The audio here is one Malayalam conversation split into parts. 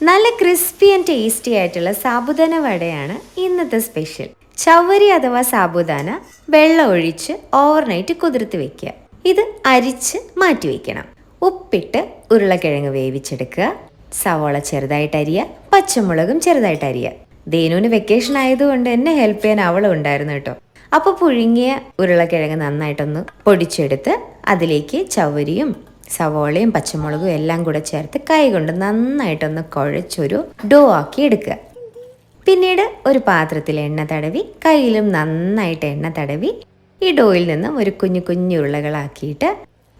നല്ല ക്രിസ്പി ആൻഡ് ടേസ്റ്റി ആയിട്ടുള്ള സാബുദാന വടയാണ് ഇന്നത്തെ സ്പെഷ്യൽ ചവരി അഥവാ സാബുദാന വെള്ളം ഒഴിച്ച് ഓവർനൈറ്റ് കുതിർത്ത് വെക്കുക. ഇത് അരിച്ച് മാറ്റി വെക്കണം. ഉപ്പിട്ട് ഉരുളക്കിഴങ്ങ് വേവിച്ചെടുക്കുക. സവോള ചെറുതായിട്ട് അരിയുക. പച്ചമുളകും ചെറുതായിട്ട് അരിയുക. ദേനുവിന് വെക്കേഷൻ ആയതുകൊണ്ട് എന്നെ ഹെൽപ്പ് ചെയ്യാൻ അവളും ഉണ്ടായിരുന്നു കേട്ടോ. അപ്പോൾ പുഴുങ്ങിയ ഉരുളക്കിഴങ്ങ് നന്നായിട്ടൊന്ന് പൊടിച്ചെടുത്ത് അതിലേക്ക് ചവരിയും സവോളയും പച്ചമുളകും എല്ലാം കൂടെ ചേർത്ത് കൈ കൊണ്ട് നന്നായിട്ടൊന്ന് കുഴച്ചൊരു ഡോ ആക്കി എടുക്കുക. പിന്നീട് ഒരു പാത്രത്തിൽ എണ്ണ തടവി കയ്യിലും നന്നായിട്ട് എണ്ണ തടവി ഈ ഡോയിൽ നിന്നും ഒരു കുഞ്ഞു കുഞ്ഞു ഉരുളകളാക്കിയിട്ട്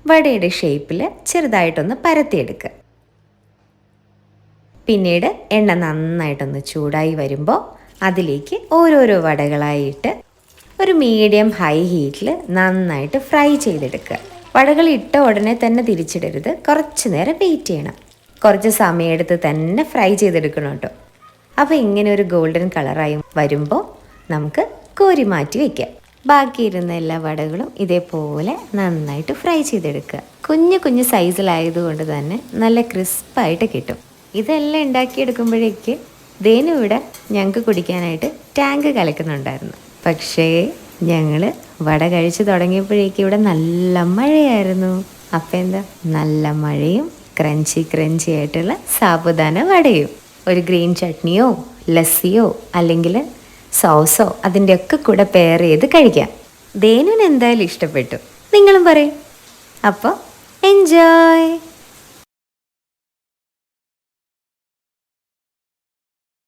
വടയുടെ ഷേപ്പിൽ ചെറുതായിട്ടൊന്ന് പരത്തിയെടുക്കുക. പിന്നീട് എണ്ണ നന്നായിട്ടൊന്ന് ചൂടായി വരുമ്പോൾ അതിലേക്ക് ഓരോരോ വടകളായിട്ട് ഒരു മീഡിയം ഹൈ ഹീറ്റിൽ നന്നായിട്ട് ഫ്രൈ ചെയ്തെടുക്കുക. വടകൾ ഇട്ട ഉടനെ തന്നെ തിരിച്ചിടരുത്. കുറച്ച് നേരം വെയിറ്റ് ചെയ്യണം. കുറച്ച് സമയമെടുത്ത് തന്നെ ഫ്രൈ ചെയ്തെടുക്കണം കേട്ടോ. അപ്പോൾ ഇങ്ങനെ ഒരു ഗോൾഡൻ കളറായി വരുമ്പോൾ നമുക്ക് കോരി മാറ്റി വയ്ക്കാം ബാക്കിയിരുന്ന എല്ലാ വടകളും ഇതേപോലെ നന്നായിട്ട് ഫ്രൈ ചെയ്തെടുക്കുക. കുഞ്ഞു കുഞ്ഞു സൈസിലായതുകൊണ്ട് തന്നെ നല്ല ക്രിസ്പായിട്ട് കിട്ടും. ഇതെല്ലാം ഉണ്ടാക്കിയെടുക്കുമ്പോഴേക്ക് ദേനു ഇവിടെ ഞങ്ങൾക്ക് കുടിക്കാനായിട്ട് ടാങ്ക് കലക്കുന്നുണ്ടായിരുന്നു. പക്ഷേ ഞങ്ങൾ വട കഴിച്ചു തുടങ്ങിയപ്പോഴേക്കും ഇവിടെ നല്ല മഴയായിരുന്നു. അപ്പം എന്താ? നല്ല മഴയും ക്രഞ്ചി ക്രഞ്ചി ആയിട്ടുള്ള സാബുദാന വടയും. ഒരു ഗ്രീൻ ചട്നിയോ ലസ്സിയോ അല്ലെങ്കിൽ സോസോ അതിന്റെയൊക്കെ കൂടെ പെയർ ചെയ്ത് കഴിക്കാം. ദേനുവിന് എന്തായാലും ഇഷ്ടപ്പെട്ടു. നിങ്ങളും പറയും. അപ്പോൾ എൻജോയ്